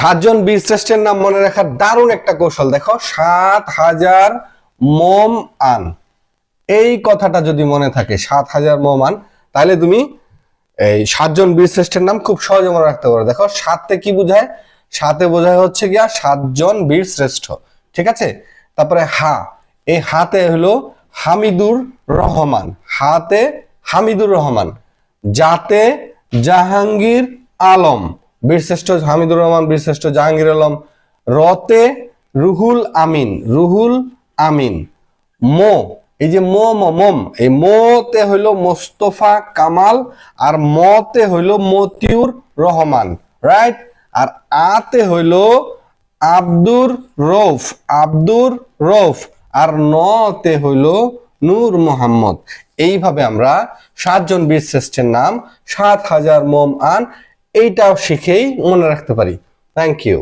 সাতজন বীর শ্রেষ্ঠের নাম মনে রাখার দারুণ একটা কৌশল। দেখো, সাত হাজার মোম আন। এই কথাটা যদি মনে থাকে, সাত হাজার মোম আন, তাহলে তুমি এই সাতজন বীর শ্রেষ্ঠের নাম খুব সহজে মনে রাখতে পারো। দেখো সাতে কি বোঝায়? সাতে বোঝায় হচ্ছে গিয়া সাতজন বীর শ্রেষ্ঠ। ঠিক আছে? তারপরে হা। এই হাতে হলো হামিদুর রহমান। হাতে হামিদুর রহমান। যাতে জাহাঙ্গীর আলম। বীরশ্রেষ্ঠ হামিদুর রহমান, বীরশ্রেষ্ঠ জাহাঙ্গীর আলম, রতে রুহুল আমিন রুহুল আমিন। মো, এই যে মো মম, এই মোতে হইল মোস্তফা কামাল আর মতে হইল মতিউর রহমান রাইট আর আতে হইল আব্দুর রৌফ আব্দুর রৌফ। আর নতে হইল নূর মোহাম্মদ। এইভাবে আমরা সাতজন বীর শ্রেষ্ঠের নাম, সাত হাজার মোম আন এইটাও শিখেই মনে রাখতে পারি। Thank you